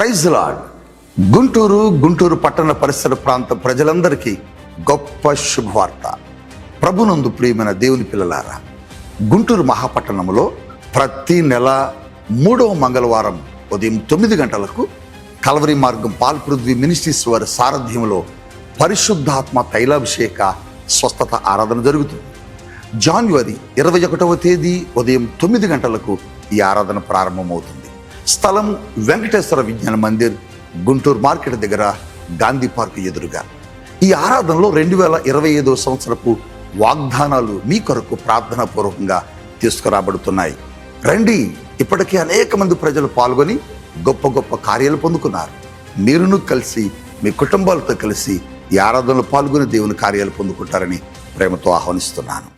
Praise lord. Guntur Guntur పట్టణ పరిసర ప్రాంత ప్రజలందరికీ గొప్ప శుభవార్త. ప్రభునందు ప్రియమైన దేవుని పిల్లలారా గుంటూరు మహాపట్టణంలో ప్రతి నెల మూడవ మంగళవారం ఉదయం తొమ్మిది గంటలకు కలవరి మార్గం పాల్పృథ్వీ మినిస్ట్రీస్ వారి సారథ్యంలో పరిశుద్ధాత్మ తైలాభిషేక స్వస్థత ఆరాధన జరుగుతుంది. జాన్వరి ఇరవై ఒకటవ తేదీ ఉదయం తొమ్మిది గంటలకు ఈ ఆరాధన ప్రారంభమవుతుంది. స్థలం వెంకటేశ్వర విజ్ఞాన మందిర్ గుంటూరు మార్కెట్ దగ్గర గాంధీ పార్క్ ఎదురుగా. ఈ ఆరాధనలో రెండు వేల ఇరవై ఐదో సంవత్సరపు వాగ్దానాలు మీ కొరకు ప్రార్థన పూర్వకంగా తీసుకురాబడుతున్నాయి. రండి ఇప్పటికే అనేక మంది ప్రజలు పాల్గొని గొప్ప గొప్ప కార్యాలు పొందుకున్నారు. మీరును కలిసి మీ కుటుంబాలతో కలిసి ఈ ఆరాధనలో పాల్గొని దేవుని కార్యాలు పొందుకుంటారని ప్రేమతో ఆహ్వానిస్తున్నాను.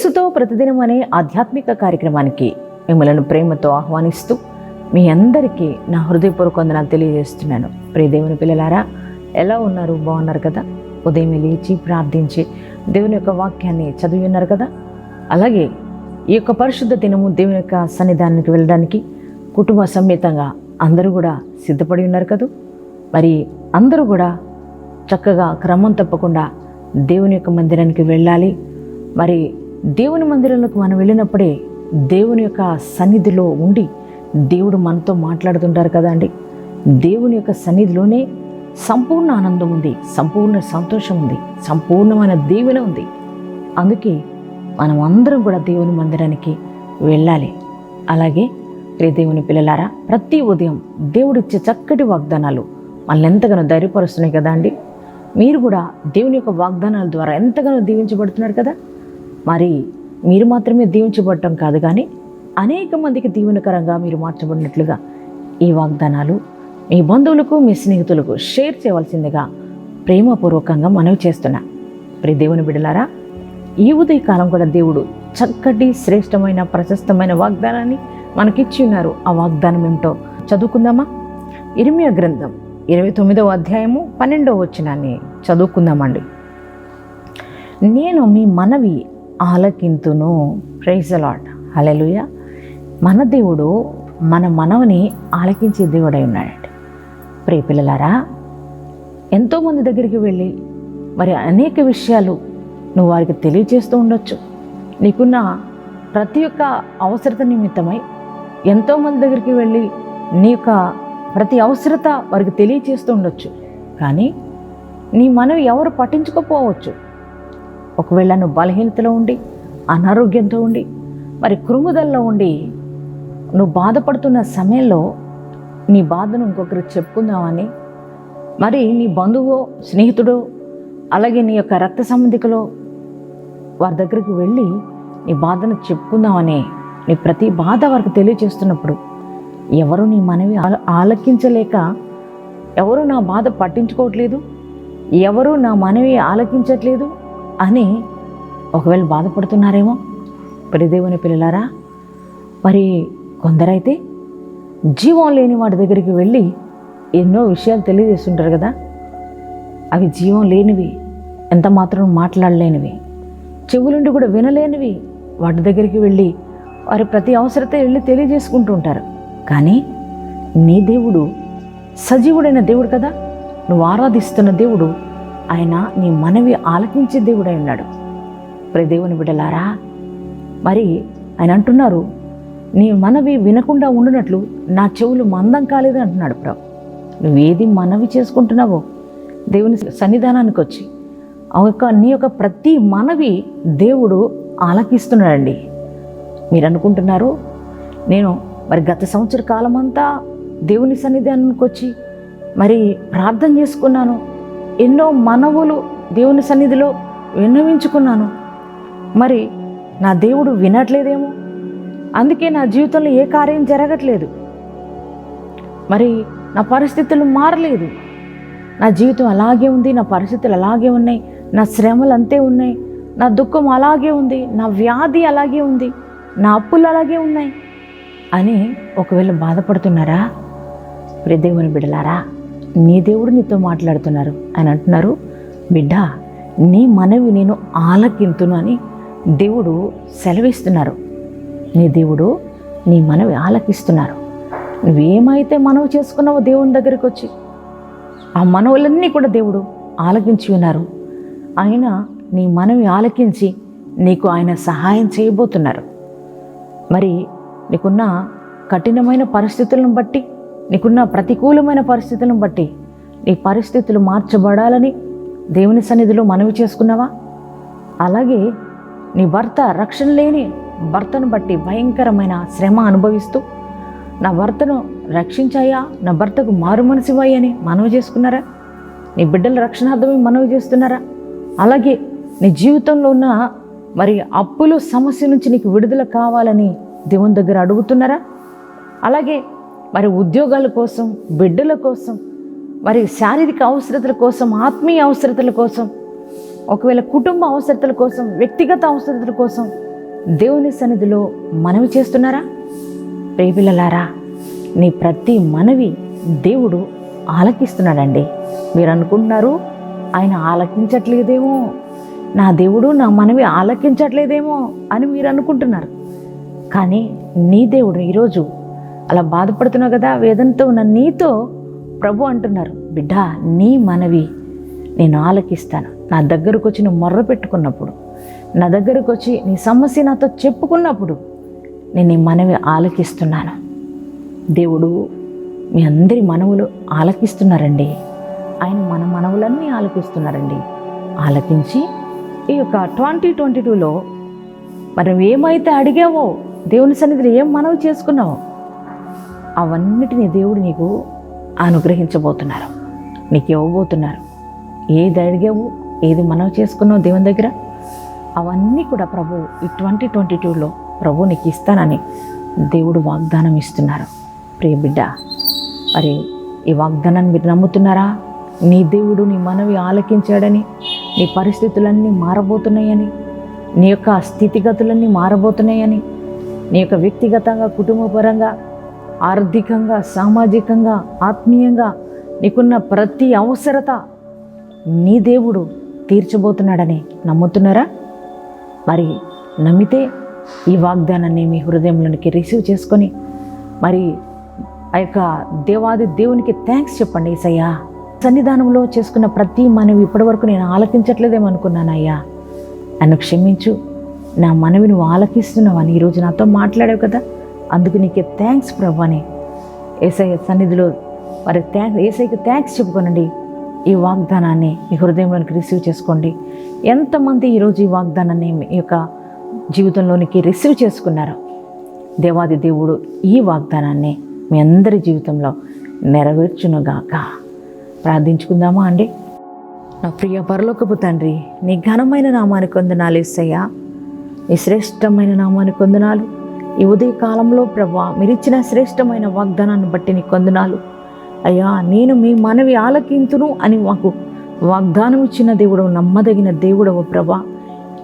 యేసుతో ప్రతిదినం అనే ఆధ్యాత్మిక కార్యక్రమానికి మిమ్మలను ప్రేమతో ఆహ్వానిస్తూ మీ అందరికీ నా హృదయపూర్వక వందనాలు తెలియజేస్తున్నాను. ప్రియదేవుని పిల్లలారా ఎలా ఉన్నారు? బాగున్నారు కదా? ఉదయం లేచి ప్రార్థించి దేవుని యొక్క వాక్యాన్ని చదివి ఉన్నారు కదా? అలాగే ఈ యొక్క పరిశుద్ధ దినము దేవుని యొక్క సన్నిధానానికి వెళ్ళడానికి కుటుంబ సమేతంగా అందరూ కూడా సిద్ధపడి ఉన్నారు కదా? మరి అందరూ కూడా చక్కగా క్రమం తప్పకుండా దేవుని యొక్క మందిరానికి వెళ్ళాలి. మరి దేవుని మందిరంలోకి మనం వెళ్ళినప్పుడే దేవుని యొక్క సన్నిధిలో ఉండి దేవుడు మనతో మాట్లాడుతుంటారు కదా అండి. దేవుని యొక్క సన్నిధిలోనే సంపూర్ణ ఆనందం ఉంది సంపూర్ణ సంతోషం ఉంది సంపూర్ణమైన దీవెన ఉంది. అందుకే మనం అందరం కూడా దేవుని మందిరానికి వెళ్ళాలి. అలాగే ప్రియ దేవుని పిల్లలారా ప్రతి ఉదయం దేవుడిచ్చే చక్కటి వాగ్దానాలు మనల్ని ఎంతగానో ధైర్యపరుస్తున్నాయి కదా అండి. మీరు కూడా దేవుని యొక్క వాగ్దానాల ద్వారా ఎంతగానో దీవించబడుతున్నారు కదా? మరి మీరు మాత్రమే దీవించబడటం కాదు కానీ అనేక మందికి దీవెనకరంగా మీరు మార్చబడినట్లుగా ఈ వాగ్దానాలు మీ బంధువులకు మీ స్నేహితులకు షేర్ చేయవలసిందిగా ప్రేమపూర్వకంగా మనవి చేస్తున్నా. ప్రి దేవుని బిడలారా ఈ ఉదయకాలం కూడా దేవుడు చక్కటి శ్రేష్టమైన ప్రశస్తమైన వాగ్దానాన్ని మనకిచ్చి ఉన్నారు. ఆ వాగ్దానం ఏమిటో చదువుకుందామా? ఇరిమియా గ్రంథం ఇరవై తొమ్మిదవ అధ్యాయము పన్నెండవ వచ్చినాన్ని చదువుకుందామండి. నేను మీ మనవి ఆలకింతును. ప్రైజ్ లాడ్ హలెలుయ మన దేవుడు మన మనవని ఆలకించే దేవుడై ఉన్నాడండి ప్రియ పిల్లలారా ఎంతోమంది దగ్గరికి వెళ్ళి మరి అనేక విషయాలు నువ్వు వారికి తెలియజేస్తూ ఉండొచ్చు. నీకున్న ప్రతి ఒక్క అవసరత నిమిత్తమై ఎంతోమంది దగ్గరికి వెళ్ళి నీ యొక్క ప్రతి అవసరత వారికి తెలియజేస్తూ ఉండొచ్చు. కానీ నీ మనవి ఎవరు పట్టించుకోపోవచ్చు ఒకవేళ నువ్వు బలహీనతలో ఉండి అనారోగ్యంతో ఉండి మరి కృంగుదల్లో ఉండి నువ్వు బాధపడుతున్న సమయంలో నీ బాధను ఇంకొకరికి చెప్పుకుందామని మరి నీ బంధువు స్నేహితుడో అలాగే నీ యొక్క రక్త సంబంధికులో వారి దగ్గరికి వెళ్ళి నీ బాధను చెప్పుకుందామని నీ ప్రతి బాధ వారికి తెలియజేస్తున్నప్పుడు ఎవరు నీ మనవి ఆలకించలేక ఎవరు నా బాధ పట్టించుకోవట్లేదు ఎవరు నా మనవి ఆలకించట్లేదు అని ఒకవేళ బాధపడుతున్నారేమో పరిదేవుని పిల్లలారా మరి కొందరైతే జీవం లేని వాడి దగ్గరికి వెళ్ళి ఎన్నో విషయాలు తెలియజేస్తుంటారు కదా. అవి జీవం లేనివి ఎంత మాత్రం మాట్లాడలేనివి చెవులుండి కూడా వినలేనివి వాటి దగ్గరికి వెళ్ళి వారి ప్రతి అవసరత వెళ్ళి తెలియజేసుకుంటూ ఉంటారు. కానీ నీ దేవుడు సజీవుడైన దేవుడు కదా. నువ్వు ఆరాధిస్తున్న దేవుడు ఆయన నీ మనవి ఆలకించే దేవుడై ఉన్నాడు. ప్రతి దేవుని బిడ్డలారా మరి ఆయన అంటున్నారు నీ మనవి వినకుండా ఉండునట్లు నా చెవులు మందం కాలేదు అంటున్నాడు ప్రభు. నువ్వేది మనవి చేసుకుంటున్నావో దేవుని సన్నిధానానికి వచ్చి ఆ యొక్క నీ యొక్క ప్రతి మనవి దేవుడు ఆలకిస్తున్నాడండి. మీరు అనుకుంటున్నారు నేను మరి గత సంవత్సర కాలం అంతా దేవుని సన్నిధానానికి వచ్చి మరి ప్రార్థన చేసుకున్నాను ఎన్నో మనవులు దేవుని సన్నిధిలో విన్నవించుకున్నాను. మరి నా దేవుడు వినట్లేదేమో? అందుకే నా జీవితంలో ఏ కార్యం జరగట్లేదు. మరి నా పరిస్థితులు మారలేదు. నా జీవితం అలాగే ఉంది నా పరిస్థితులు అలాగే ఉన్నాయి నా శ్రమలు అంతే ఉన్నాయి నా దుఃఖం అలాగే ఉంది నా వ్యాధి అలాగే ఉంది నా అప్పులు అలాగే ఉన్నాయి అని ఒకవేళ బాధపడుతున్నారా? ప్రియ దేవుని బిడలారా నీ దేవుడు నీతో మాట్లాడుతున్నారు ఆయన అంటున్నారు. బిడ్డ నీ మనవి నేను ఆలకింతును అని దేవుడు సెలవిస్తున్నారు. నీ దేవుడు నీ మనవి ఆలకిస్తున్నారు. నువ్వేమైతే మనవి చేసుకున్నావో దేవుని దగ్గరికి వచ్చి ఆ మనవులన్నీ కూడా దేవుడు ఆలకించి ఉన్నారు. ఆయన నీ మనవి ఆలకించి నీకు ఆయన సహాయం చేయబోతున్నారు. మరి నీకున్న కఠినమైన పరిస్థితులను బట్టి నీకున్న ప్రతికూలమైన పరిస్థితులను బట్టి నీ పరిస్థితులు మార్చబడాలని దేవుని సన్నిధిలో మనవి చేసుకున్నావా? అలాగే నీ భర్త రక్షణ లేని భర్తను బట్టి భయంకరమైన శ్రమ అనుభవిస్తూ నా భర్తను రక్షించాయా? నా భర్తకు మారు మనసివ్వాయి అని మనవి చేసుకున్నారా? నీ బిడ్డల రక్షణార్థమే మనవి చేస్తున్నారా? అలాగే నీ జీవితంలో ఉన్న మరి అప్పులు సమస్య నుంచి నీకు విడుదల కావాలని దేవుని దగ్గర అడుగుతున్నారా? అలాగే మరి ఉద్యోగాల కోసం బిడ్డల కోసం మరి శారీరక అవసరతల కోసం ఆత్మీయ అవసరతల కోసం ఒకవేళ కుటుంబ అవసరతల కోసం వ్యక్తిగత అవసరతల కోసం దేవుని సన్నిధిలో మనవి చేస్తున్నారా? ప్రేపిల్లలారా నీ ప్రతి మనవి దేవుడు ఆలకిస్తున్నాడండి. మీరు అనుకుంటున్నారు ఆయన ఆలకించట్లేదేమో నా దేవుడు నా మనవి ఆలకించట్లేదేమో అని మీరు అనుకుంటున్నారు. కానీ నీ దేవుడు ఈరోజు అలా బాధపడుతున్నావు కదా వేదనతో ఉన్న నీతో ప్రభు అంటున్నారు బిడ్డ నీ మనవి నేను ఆలకిస్తాను. నా దగ్గరకు వచ్చి నువ్వు మొర్ర పెట్టుకున్నప్పుడు నా దగ్గరకు వచ్చి నీ సమస్య నాతో చెప్పుకున్నప్పుడు నేను నీ మనవి ఆలకిస్తున్నాను. దేవుడు మీ అందరి మనవులు ఆలకిస్తున్నారండి. ఆయన మన మనవులన్నీ ఆలకిస్తున్నారండి. ఆలకించి ఈ యొక్క ట్వంటీ ట్వంటీ టూలో మనం ఏమైతే అడిగావో దేవుని సన్నిధిలో ఏం మనవి చేసుకున్నావో అవన్నిటిని దేవుడు నీకు అనుగ్రహించబోతున్నారు. నీకు ఇవ్వబోతున్నారు. ఏది అడిగావు ఏది మనవి చేసుకున్నావు దేవుని దగ్గర? అవన్నీ కూడా ప్రభు ఈ ట్వంటీ ట్వంటీ టూలో ప్రభు నీకు ఇస్తానని దేవుడు వాగ్దానం ఇస్తున్నారు. ప్రియ బిడ్డ మరి ఈ వాగ్దానాన్ని మీరు నమ్ముతున్నారా? నీ దేవుడు నీ మనవి ఆలకించాడని నీ పరిస్థితులన్నీ మారబోతున్నాయని నీ యొక్క స్థితిగతులన్నీ మారబోతున్నాయని నీ యొక్క వ్యక్తిగతంగా కుటుంబపరంగా ఆర్థికంగా సామాజికంగా ఆత్మీయంగా నీకున్న ప్రతి అవసరత నీ దేవుడు తీర్చబోతున్నాడని నమ్ముతున్నారా? మరి నమ్మితే ఈ వాగ్దానాన్ని మీ హృదయంలోనికి రిసీవ్ చేసుకొని మరి ఆ యొక్క దేవాది దేవునికి థ్యాంక్స్ చెప్పండి ఈసయ్యా సన్నిధానంలో చేసుకున్న ప్రతి మనవి ఇప్పటివరకు నేను ఆలకించట్లేదేమనుకున్నానయ్యా నన్ను క్షమించు. నా మనవి నువ్వు ఆలకిస్తున్నావని ఈరోజు నాతో మాట్లాడావు కదా. అందుకు నీకే థ్యాంక్స్ ప్రభు అని ఏసఐ సన్నిధిలో మరి థ్యాంక్స్ ఏసైకి థ్యాంక్స్ చెప్పుకోనండి. ఈ వాగ్దానాన్ని మీ హృదయంలోనికి రిసీవ్ చేసుకోండి. ఎంతమంది ఈరోజు ఈ వాగ్దానాన్ని మీ యొక్క జీవితంలోనికి రిసీవ్ చేసుకున్నారు దేవాది దేవుడు ఈ వాగ్దానాన్ని మీ అందరి జీవితంలో నెరవేర్చునుగాక. ప్రార్థించుకుందామా అండి? నా ప్రియ పరలోకపు తండ్రి నీ ఘనమైన నామానికి వందనాలు ఇస్తయ్యా నీ శ్రేష్టమైన నామానికి వందనాలు ఈ ఉదయ కాలంలో ప్రభా మీరిచ్చిన శ్రేష్టమైన వాగ్దానాన్ని బట్టి నీ కొందనాలు. అయ్యా నేను మీ మనవి ఆలకింతును అని మాకు వాగ్దానం ఇచ్చిన దేవుడు నమ్మదగిన దేవుడవు ప్రభా.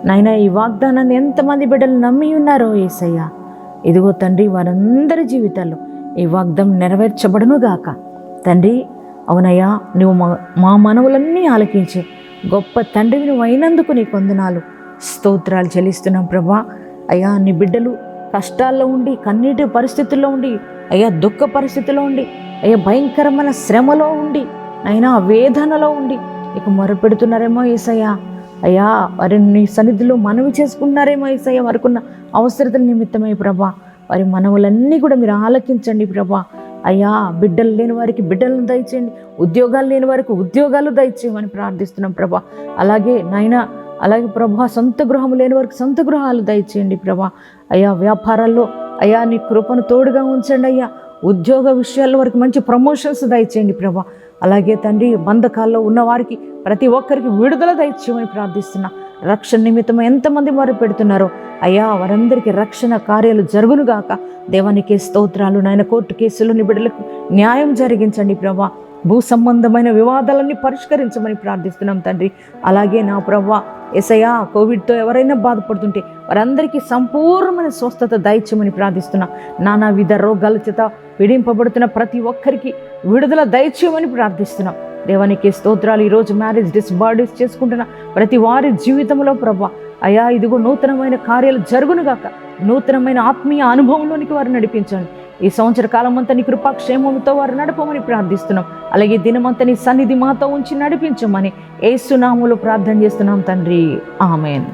నాయన ఈ వాగ్దానాన్ని ఎంతమంది బిడ్డలు నమ్మి ఉన్నారో ఏసయ్యా. ఇదిగో తండ్రి వారందరి జీవితాల్లో ఈ వాగ్దం నెరవేర్చబడును గాక. తండ్రి అవునయ్యా నువ్వు మా మా మనవులన్నీ ఆలకించి గొప్ప తండ్రివి నువ్వు అయినందుకు నీ కొందనాలు. స్తోత్రాలు చెల్లిస్తున్నాం ప్రభా. అయ్యా నీ బిడ్డలు కష్టాల్లో ఉండి కన్నీటి పరిస్థితుల్లో ఉండి అయ్యా దుఃఖ పరిస్థితిలో ఉండి అయ్యా భయంకరమైన శ్రమలో ఉండి అయినా వేదనలో ఉండి ఇక మొరపెడుతున్నారేమో ఏసయ్యా. అయ్యా వారి నీ సన్నిధిలో మనవి చేసుకున్నారేమో ఏసయ్యా. వారికున్న అవసరతల నిమిత్తమై ప్రభా వారి మనవులన్నీ కూడా మీరు ఆలకించండి ప్రభా. అయ్యా బిడ్డలు లేని వారికి బిడ్డలను దయచేయండి ఉద్యోగాలు లేని వారికి ఉద్యోగాలు దయచేయమని ప్రార్థిస్తున్నాం ప్రభా. అలాగే నాయనా అలాగే ప్రభా సొంత గృహం లేని వారికి సొంత గృహాలు దయచేయండి ప్రభా. అయ్యా వ్యాపారాల్లో అయ్యా నీ కృపను తోడుగా ఉంచండి అయ్యా. ఉద్యోగ విషయాల్లో వారికి మంచి ప్రమోషన్స్ దయచేయండి ప్రభా. అలాగే తండ్రి బంధకాల్లో ఉన్న వారికి ప్రతి ఒక్కరికి విడుదల దయచేయమని ప్రార్థిస్తున్నా. రక్షణ నిమిత్తం ఎంతమంది వారు పెడుతున్నారో అయ్యా వారందరికీ రక్షణ కార్యాలు జరుగునుగాక దేవానికి స్తోత్రాలు నాయన కోర్టు కేసులు నిబిడలకు న్యాయం జరిగించండి ప్రభా. భూ సంబంధమైన వివాదాలన్నీ పరిష్కరించమని ప్రార్థిస్తున్నాం తండ్రి. అలాగే నా ప్రభా ఎసయా కోవిడ్తో ఎవరైనా బాధపడుతుంటే వారందరికీ సంపూర్ణమైన స్వస్థత దయచేయమని ప్రార్థిస్తున్నా. నానా విధ రోగాల చేత పీడింపబడుతున్న ప్రతి ఒక్కరికి విడుదల దయచేయమని ప్రార్థిస్తున్నాం. దేవానికి స్తోత్రాలు. ఈరోజు మ్యారేజ్ డిస్బార్డీస్ చేసుకుంటున్న ప్రతి వారి జీవితంలో ప్రభా అయా ఇదిగో నూతనమైన కార్యాలు జరుగునుగాక నూతనమైన ఆత్మీయ అనుభవంలోనికి వారు నడిపించండి. ఈ సంవత్సర కాలమంతా నీ కృపాక్షేమంతో వారు నడపమని ప్రార్థిస్తున్నాం. అలాగే దినమంతా నీ సన్నిధి మాతో ఉంచి నడిపించమని ఏసునాములు ప్రార్థన చేస్తున్నాం తండ్రి. ఆమెన్.